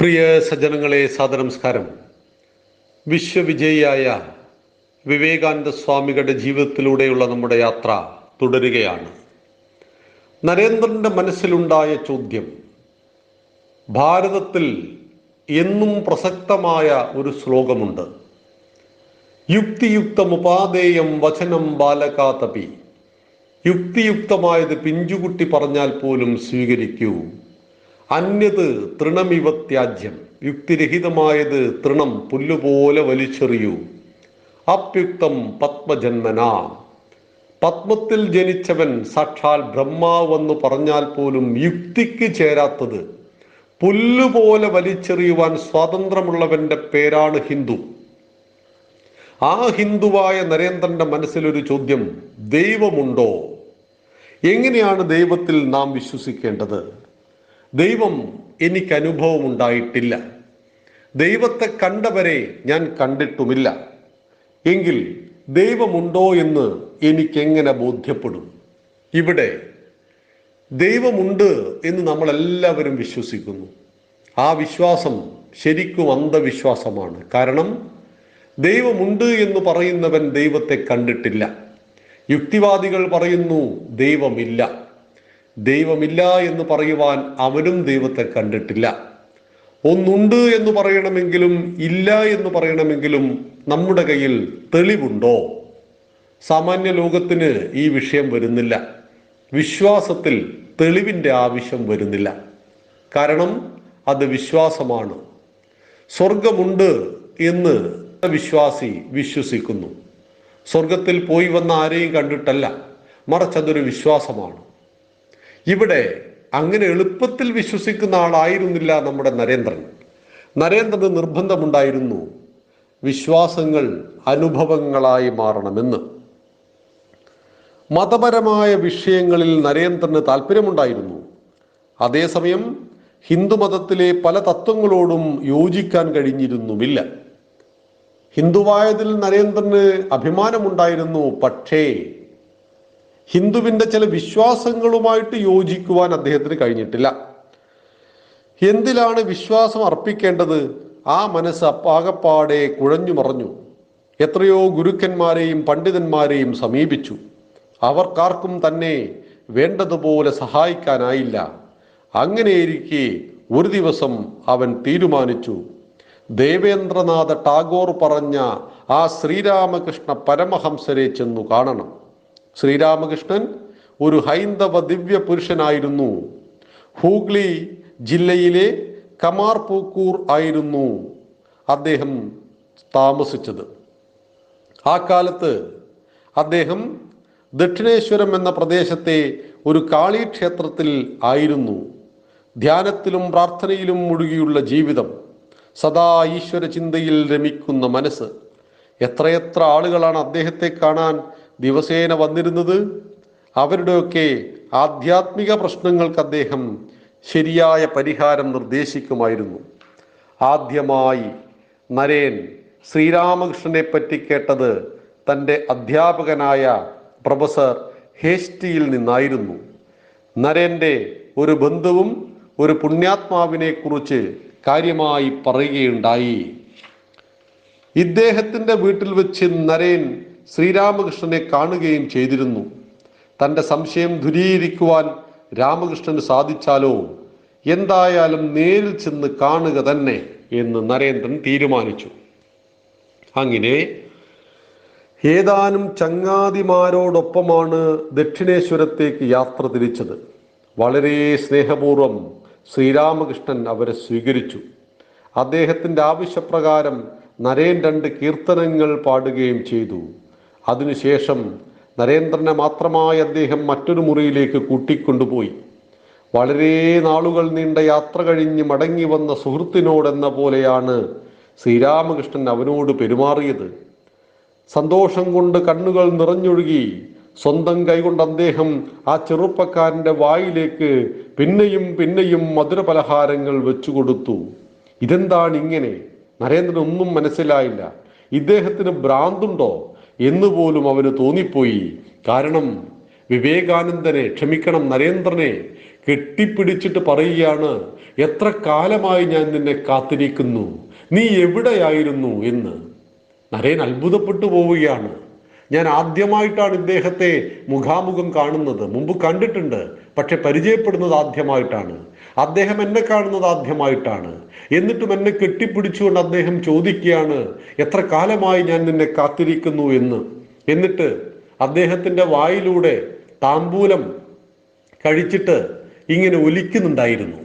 പ്രിയ സജ്ജനങ്ങളെ സാദനമസ്കാരം വിശ്വവിജയിയായ വിവേകാനന്ദ സ്വാമികളുടെ ജീവിതത്തിലൂടെയുള്ള നമ്മുടെ യാത്ര തുടരുകയാണ്. നരേന്ദ്രന്റെ മനസ്സിലുണ്ടായ ചോദ്യം ഭാരതത്തിൽ എന്നും പ്രസക്തമായ ഒരു ശ്ലോകമുണ്ട്. യുക്തിയുക്തമുപാദേയം വചനം ബാലകാതപി. യുക്തിയുക്തമായത് പിഞ്ചുകുട്ടി പറഞ്ഞാൽ പോലും സ്വീകരിക്കൂ. അന്യത് തൃണമിവ ത്യാജ്യം യുക്തിരഹിതമായത് തൃണം പുല്ലുപോലെ വലിച്ചെറിയൂ. അപ്യുക്തം പത്മജന്മന. പത്മത്തിൽ ജനിച്ചവൻ സാക്ഷാൽ ബ്രഹ്മാവെന്ന് പറഞ്ഞാൽ പോലും യുക്തിക്ക് ചേരാത്തത് പുല്ലുപോലെ വലിച്ചെറിയുവാൻ സ്വാതന്ത്ര്യമുള്ളവന്റെ പേരാണ് ഹിന്ദു. ആ ഹിന്ദുവായ നരേന്ദ്രന്റെ മനസ്സിലൊരു ചോദ്യം ദൈവമുണ്ടോ? എങ്ങനെയാണ് ദൈവത്തിൽ നാം വിശ്വസിക്കേണ്ടത്? ദൈവം എനിക്ക് അനുഭവം ഉണ്ടായിട്ടില്ല ദൈവത്തെ കണ്ടവരെ ഞാൻ കണ്ടിട്ടുമില്ല. എങ്കിൽ ദൈവമുണ്ടോ എന്ന് എനിക്കെങ്ങനെ ബോധ്യപ്പെടും? ഇവിടെ ദൈവമുണ്ട് എന്ന് നമ്മളെല്ലാവരും വിശ്വസിക്കുന്നു. ആ വിശ്വാസം ശരിക്കും അന്ധവിശ്വാസമാണ്. കാരണം ദൈവമുണ്ട് എന്ന് പറയുന്നവൻ ദൈവത്തെ കണ്ടിട്ടില്ല. യുക്തിവാദികൾ പറയുന്നു ദൈവമില്ല. ദൈവമില്ല എന്ന് പറയുവാൻ അവനും ദൈവത്തെ കണ്ടിട്ടില്ല. ഒന്നുണ്ട് എന്ന് പറയണമെങ്കിലും ഇല്ല എന്ന് പറയണമെങ്കിലും നമ്മുടെ കയ്യിൽ തെളിവുണ്ടോ? സാമാന്യ ലോകത്തിന് ഈ വിഷയം വരുന്നില്ല. വിശ്വാസത്തിൽ തെളിവിന്റെ ആവശ്യം വരുന്നില്ല. കാരണം അത് വിശ്വാസമാണ്. സ്വർഗമുണ്ട് എന്ന് വിശ്വാസി വിശ്വസിക്കുന്നു. സ്വർഗത്തിൽ പോയി വന്ന ആരെയും കണ്ടിട്ടല്ല. മറിച്ച് വിശ്വാസമാണ്. ഇവിടെ അങ്ങനെ എളുപ്പത്തിൽ വിശ്വസിക്കുന്ന ആളായിരുന്നില്ല നമ്മുടെ നരേന്ദ്രൻ. നരേന്ദ്രന് നിർബന്ധമുണ്ടായിരുന്നു വിശ്വാസങ്ങൾ അനുഭവങ്ങളായി മാറണമെന്ന്. മതപരമായ വിഷയങ്ങളിൽ നരേന്ദ്രന് താല്പര്യമുണ്ടായിരുന്നു. അതേസമയം ഹിന്ദുമതത്തിലെ പല തത്വങ്ങളോടും യോജിക്കാൻ കഴിഞ്ഞിരുന്നുമില്ല. ഹിന്ദുവായതിൽ നരേന്ദ്രന് അഭിമാനമുണ്ടായിരുന്നു പക്ഷേ ഹിന്ദുവിന്റെ ചില വിശ്വാസങ്ങളുമായിട്ട് യോജിക്കുവാൻ അദ്ദേഹത്തിന് കഴിഞ്ഞിട്ടില്ല. എന്തിലാണ് വിശ്വാസം അർപ്പിക്കേണ്ടത്? ആ മനസ്സ് അപ്പാകപ്പാടെ കുഴഞ്ഞു മറഞ്ഞു. എത്രയോ ഗുരുക്കന്മാരെയും പണ്ഡിതന്മാരെയും സമീപിച്ചു. അവർക്കാർക്കും തന്നെ വേണ്ടതുപോലെ സഹായിക്കാനായില്ല. അങ്ങനെയിരിക്കെ ഒരു ദിവസം അവൻ തീരുമാനിച്ചു. ദേവേന്ദ്രനാഥ ടാഗോർ പറഞ്ഞ ആ ശ്രീരാമകൃഷ്ണ പരമഹംസരെ ചെന്നു കാണണം. ശ്രീരാമകൃഷ്ണൻ ഒരു ഹൈന്ദവ ദിവ്യ പുരുഷനായിരുന്നു. ഹൂഗ്ലി ജില്ലയിലെ കമാർ പൂക്കൂർ ആയിരുന്നു അദ്ദേഹം താമസിച്ചത്. ആ കാലത്ത് അദ്ദേഹം ദക്ഷിണേശ്വരം എന്ന പ്രദേശത്തെ ഒരു കാളി ക്ഷേത്രത്തിൽ ആയിരുന്നു. ധ്യാനത്തിലും പ്രാർത്ഥനയിലും മുഴുകിയുള്ള ജീവിതം സദാ ഈശ്വര ചിന്തയിൽ രമിക്കുന്ന മനസ്സ്. എത്രയെത്ര ആളുകളാണ് അദ്ദേഹത്തെ കാണാൻ ദിവസേന വന്നിരുന്നത് അവരുടെയൊക്കെ ആധ്യാത്മിക പ്രശ്നങ്ങൾക്ക് അദ്ദേഹം ശരിയായ പരിഹാരം നിർദ്ദേശിക്കുമായിരുന്നു. ആദ്യമായി നരേൻ ശ്രീരാമകൃഷ്ണനെ പറ്റി കേട്ടത് തന്റെ അധ്യാപകനായ പ്രൊഫസർ ഹേസ്റ്റിയിൽ നിന്നായിരുന്നു. നരേന്റെ ഒരു ബന്ധുവും ഒരു പുണ്യാത്മാവിനെ കുറിച്ച് കാര്യമായി പറയുകയുണ്ടായി. ഇദ്ദേഹത്തിന്റെ വീട്ടിൽ വെച്ച് നരേൻ ശ്രീരാമകൃഷ്ണനെ കാണുകയും ചെയ്തിരുന്നു. തന്റെ സംശയം ദുരീകരിക്കുവാൻ രാമകൃഷ്ണന് സാധിച്ചാലോ? എന്തായാലും നേരിൽ ചെന്ന് കാണുക തന്നെ എന്ന് നരേന്ദ്രൻ തീരുമാനിച്ചു. അങ്ങനെ ഏതാനും ചങ്ങാതിമാരോടൊപ്പമാണ് ദക്ഷിണേശ്വരത്തേക്ക് യാത്ര തിരിച്ചത്. വളരെ സ്നേഹപൂർവം ശ്രീരാമകൃഷ്ണൻ അവരെ സ്വീകരിച്ചു. അദ്ദേഹത്തിന്റെ ആവശ്യപ്രകാരം നരേൻ രണ്ട് കീർത്തനങ്ങൾ പാടുകയും ചെയ്തു. അതിനുശേഷം നരേന്ദ്രനെ മാത്രമായി അദ്ദേഹം മറ്റൊരു മുറിയിലേക്ക് കൂട്ടിക്കൊണ്ടുപോയി. വളരെ നാളുകൾ നീണ്ട യാത്ര കഴിഞ്ഞ് മടങ്ങി വന്ന സുഹൃത്തിനോടെന്ന പോലെയാണ് ശ്രീരാമകൃഷ്ണൻ അവനോട് പെരുമാറിയത്. സന്തോഷം കൊണ്ട് കണ്ണുകൾ നിറഞ്ഞൊഴുകി സ്വന്തം കൈകൊണ്ട് അദ്ദേഹം ആ ചെറുപ്പക്കാരന്റെ വായിലേക്ക് പിന്നെയും പിന്നെയും മധുരപലഹാരങ്ങൾ വെച്ചു കൊടുത്തു. ഇതെന്താണ് ഇങ്ങനെ? നരേന്ദ്രൻ ഒന്നും മനസ്സിലായില്ല. ഇദ്ദേഹത്തിന് ഭ്രാന്തുണ്ടോ? എന്ന് പോലും അവന് തോന്നിപ്പോയി. കാരണം വിവേകാനന്ദനെ ക്ഷമിക്കണം നരേന്ദ്രനെ കെട്ടിപ്പിടിച്ചിട്ട് പറയുകയാണ് എത്ര കാലമായി ഞാൻ നിന്നെ കാത്തിരിക്കുന്നു. നീ എവിടെയായിരുന്നു? എന്ന്. നരേൻ അത്ഭുതപ്പെട്ടു പോവുകയാണ്. ഞാൻ ആദ്യമായിട്ടാണ് ഇദ്ദേഹത്തെ മുഖാമുഖം കാണുന്നത്. മുമ്പ് കണ്ടിട്ടുണ്ട്. പക്ഷെ പരിചയപ്പെടുന്നത് ആദ്യമായിട്ടാണ്. അദ്ദേഹം എന്നെ കാണുന്നത് ആദ്യമായിട്ടാണ്. എന്നിട്ടും എന്നെ കെട്ടിപ്പിടിച്ചുകൊണ്ട് അദ്ദേഹം ചോദിക്കുകയാണ് എത്ര കാലമായി ഞാൻ നിന്നെ കാത്തിരിക്കുന്നു എന്ന്? എന്നിട്ട് അദ്ദേഹത്തിന്റെ വായിലൂടെ താമ്പൂലം കഴിച്ചിട്ട് ഇങ്ങനെ ഒലിക്കുന്നുണ്ടായിരുന്നു.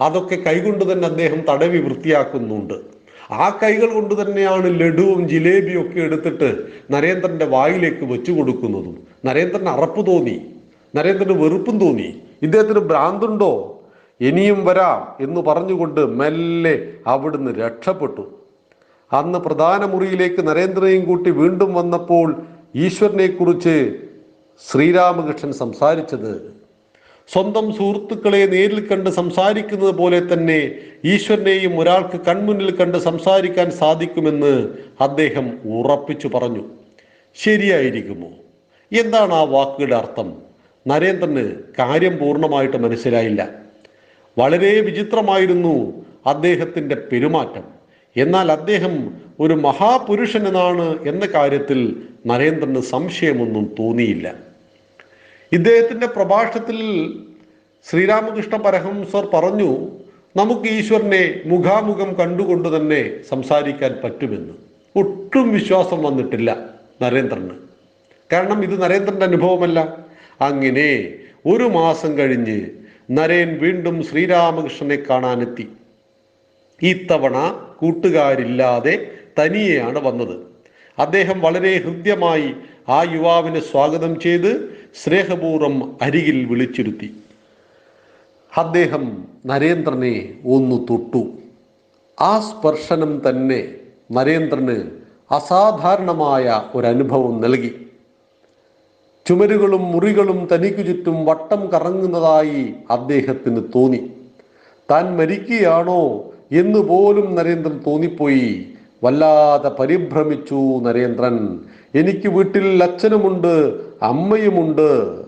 അതൊക്കെ കൈകൊണ്ട് തന്നെ അദ്ദേഹം തടവി വൃത്തിയാക്കുന്നുണ്ട്. ആ കൈകൾ കൊണ്ട് തന്നെയാണ് ലഡുവും ജിലേബിയും ഒക്കെ എടുത്തിട്ട് നരേന്ദ്രന്റെ വായിലേക്ക് വെച്ചു കൊടുക്കുന്നതും. നരേന്ദ്രന് അറപ്പ് തോന്നി. നരേന്ദ്രന് വെറുപ്പും തോന്നി. ഇദ്ദേഹത്തിന് ഭ്രാന്തുണ്ടോ? ഇനിയും വരാം എന്ന് പറഞ്ഞുകൊണ്ട് മെല്ലെ അവിടുന്ന് രക്ഷപ്പെട്ടു. അന്ന് പ്രധാന മുറിയിലേക്ക് നരേന്ദ്രനെയും കൂട്ടി വീണ്ടും വന്നപ്പോൾ ഈശ്വരനെക്കുറിച്ച് ശ്രീരാമകൃഷ്ണൻ സംസാരിച്ചത് സ്വന്തം സുഹൃത്തുക്കളെ നേരിൽ കണ്ട് സംസാരിക്കുന്നത് പോലെ തന്നെ ഈശ്വരനെയും ഒരാൾക്ക് കൺമുന്നിൽ കണ്ട് സംസാരിക്കാൻ സാധിക്കുമെന്ന് അദ്ദേഹം ഉറപ്പിച്ചു പറഞ്ഞു. ശരിയായിരിക്കുമോ? എന്താണ് ആ വാക്കുകളുടെ അർത്ഥം? നരേന്ദ്രന് കാര്യം പൂർണമായിട്ട് മനസ്സിലായില്ല. വളരെ വിചിത്രമായിരുന്നു അദ്ദേഹത്തിന്റെ പെരുമാറ്റം. എന്നാൽ അദ്ദേഹം ഒരു മഹാപുരുഷനാണ് എന്ന കാര്യത്തിൽ നരേന്ദ്രന് സംശയമൊന്നും തോന്നിയില്ല. ഇദ്ദേഹത്തിന്റെ പ്രഭാഷണത്തിൽ ശ്രീരാമകൃഷ്ണ പരഹംസർ പറഞ്ഞു നമുക്ക് ഈശ്വരനെ മുഖാമുഖം കണ്ടുകൊണ്ട് തന്നെ സംസാരിക്കാൻ പറ്റുമെന്ന്. ഒട്ടും വിശ്വാസം വന്നിട്ടില്ല നരേന്ദ്രന്. കാരണം ഇത് നരേന്ദ്രന്റെ അനുഭവമല്ല. അങ്ങനെ ഒരു മാസം കഴിഞ്ഞ് നരേൻ വീണ്ടും ശ്രീരാമകൃഷ്ണനെ കാണാനെത്തി. ഇത്തവണ കൂട്ടുകാരില്ലാതെ തനിയെയാണ് വന്നത്. അദ്ദേഹം വളരെ ഹൃദ്യമായി ആ യുവാവിനെ സ്വാഗതം ചെയ്ത് സ്നേഹപൂർവം അരികിൽ വിളിച്ചിരുത്തി. അദ്ദേഹം നരേന്ദ്രനെ ഒന്ന് തൊട്ടു. ആ സ്പർശനം തന്നെ നരേന്ദ്രന് അസാധാരണമായ ഒരനുഭവം നൽകി. ചുമരുകളും മുറികളും തനിക്കു ചുറ്റും വട്ടം കറങ്ങുന്നതായി അദ്ദേഹത്തിന് തോന്നി. താൻ മരിക്കുകയാണോ എന്ന് പോലും നരേന്ദ്രൻ തോന്നിപ്പോയി. വല്ലാതെ പരിഭ്രമിച്ചു നരേന്ദ്രൻ. എനിക്ക് വീട്ടിൽ അച്ഛനുമുണ്ട് അമ്മയുമുണ്ട്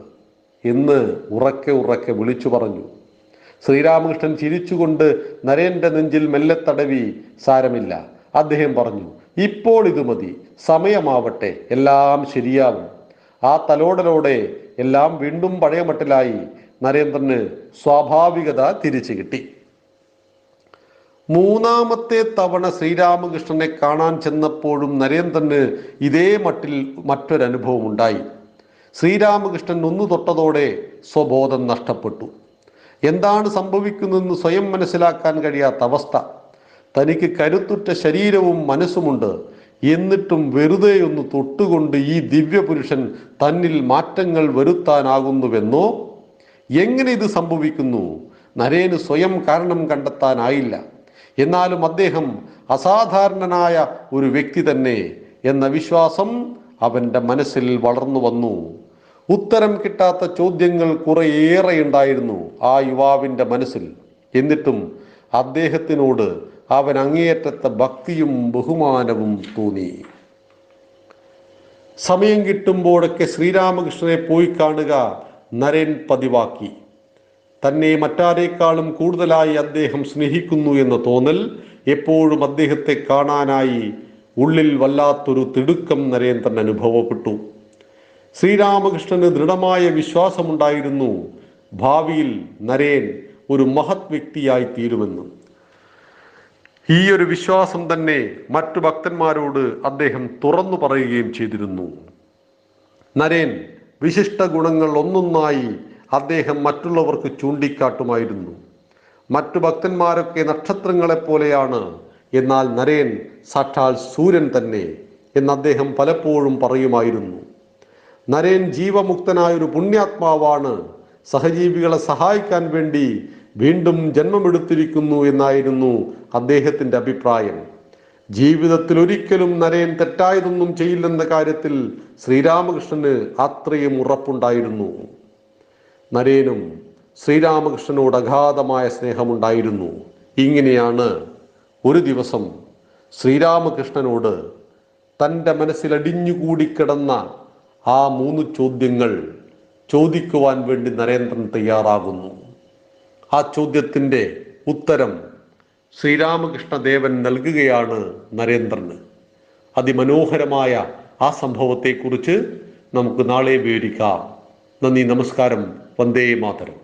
എന്ന് ഉറക്കെ ഉറക്കെ വിളിച്ചു പറഞ്ഞു. ശ്രീരാമകൃഷ്ണൻ ചിരിച്ചുകൊണ്ട് നരേന്ദ്ര നെഞ്ചിൽ മെല്ലെ തടവി സാരമില്ല. അദ്ദേഹം പറഞ്ഞു ഇപ്പോൾ ഇത് മതി. സമയമാവട്ടെ. എല്ലാം ശരിയാവും. ആ തലോടലോടെ എല്ലാം വീണ്ടും പഴയ മട്ടിലായി നരേന്ദ്രന് സ്വാഭാവികത തിരിച്ചു കിട്ടി. മൂന്നാമത്തെ തവണ ശ്രീരാമകൃഷ്ണനെ കാണാൻ ചെന്നപ്പോഴും നരേന്ദ്രന് ഇതേ മട്ടിൽ മറ്റൊരനുഭവം ഉണ്ടായി ശ്രീരാമകൃഷ്ണൻ ഒന്നു തൊട്ടതോടെ സ്വബോധം നഷ്ടപ്പെട്ടു. എന്താണ് സംഭവിക്കുന്നതെന്ന് സ്വയം മനസ്സിലാക്കാൻ കഴിയാത്ത അവസ്ഥ. തനിക്ക് കരുത്തുറ്റ ശരീരവും മനസ്സുമുണ്ട്. എന്നിട്ടും വെറുതെ ഒന്ന് തൊട്ടുകൊണ്ട് ഈ ദിവ്യപുരുഷൻ തന്നിൽ മാറ്റങ്ങൾ വരുത്താനാകുന്നുവെന്നോ? എങ്ങനെ ഇത് സംഭവിക്കുന്നു? നരേന് സ്വയം കാരണം കണ്ടെത്താനായില്ല. എന്നാലും അദ്ദേഹം അസാധാരണനായ ഒരു വ്യക്തി തന്നെ എന്ന വിശ്വാസം അവന്റെ മനസ്സിൽ വളർന്നു വന്നു. ഉത്തരം കിട്ടാത്ത ചോദ്യങ്ങൾ കുറേയേറെ ഉണ്ടായിരുന്നു ആ യുവാവിന്റെ മനസ്സിൽ. എന്നിട്ടും അദ്ദേഹത്തിനോട് അവൻ അങ്ങേയറ്റത്തെ ഭക്തിയും ബഹുമാനവും തോന്നി. സമയം കിട്ടുമ്പോഴൊക്കെ ശ്രീരാമകൃഷ്ണനെ പോയി കാണുക നരേൻ പതിവാക്കി. തന്നെ മറ്റാരേക്കാളും കൂടുതലായി അദ്ദേഹം സ്നേഹിക്കുന്നു എന്ന തോന്നൽ എപ്പോഴും അദ്ദേഹത്തെ കാണാനായി ഉള്ളിൽ വല്ലാത്തൊരു തിടുക്കം നരേന്ദ്രൻ അനുഭവപ്പെട്ടു. ശ്രീരാമകൃഷ്ണന് ദൃഢമായ വിശ്വാസമുണ്ടായിരുന്നു ഭാവിയിൽ നരേൻ ഒരു മഹത് വ്യക്തിയായി തീരുമെന്ന്. ഈ ഒരു വിശ്വാസം തന്നെ മറ്റു ഭക്തന്മാരോട് അദ്ദേഹം തുറന്നു പറയുകയും ചെയ്തിരുന്നു. നരേൻ വിശിഷ്ട ഗുണങ്ങൾ ഒന്നൊന്നായി അദ്ദേഹം മറ്റുള്ളവർക്ക് ചൂണ്ടിക്കാട്ടുമായിരുന്നു. മറ്റു ഭക്തന്മാരൊക്കെ നക്ഷത്രങ്ങളെ പോലെയാണ്. എന്നാൽ നരേൻ സാക്ഷാൽ സൂര്യൻ തന്നെ എന്ന് അദ്ദേഹം പലപ്പോഴും പറയുമായിരുന്നു. നരേൻ ജീവമുക്തനായ ഒരു പുണ്യാത്മാവാണ്. സഹജീവികളെ സഹായിക്കാൻ വേണ്ടി വീണ്ടും ജന്മമെടുത്തിരിക്കുന്നു എന്നായിരുന്നു അദ്ദേഹത്തിന്റെ അഭിപ്രായം. ജീവിതത്തിൽ ഒരിക്കലും നരേൻ തെറ്റായതൊന്നും ചെയ്യില്ലെന്ന കാര്യത്തിൽ ശ്രീരാമകൃഷ്ണന് അത്രയും ഉറപ്പുണ്ടായിരുന്നു. നരേനും ശ്രീരാമകൃഷ്ണനോട് അഗാധമായ സ്നേഹമുണ്ടായിരുന്നു. ഇങ്ങനെയാണ് ഒരു ദിവസം ശ്രീരാമകൃഷ്ണനോട് തന്റെ മനസ്സിലടിഞ്ഞുകൂടിക്കിടന്ന ആ മൂന്ന് ചോദ്യങ്ങൾ ചോദിക്കുവാൻ വേണ്ടി നരേന്ദ്രൻ തയ്യാറാകുന്നു. ആ ചോദ്യത്തിന്റെ ഉത്തരം ശ്രീരാമകൃഷ്ണദേവൻ നൽകുകയാണ് നരേന്ദ്രന്. അതിമനോഹരമായ ആ സംഭവത്തെക്കുറിച്ച് നമുക്ക് നാളെ വിവരിക്കാം. നന്ദി നമസ്കാരം. வந்தே மாதரம்.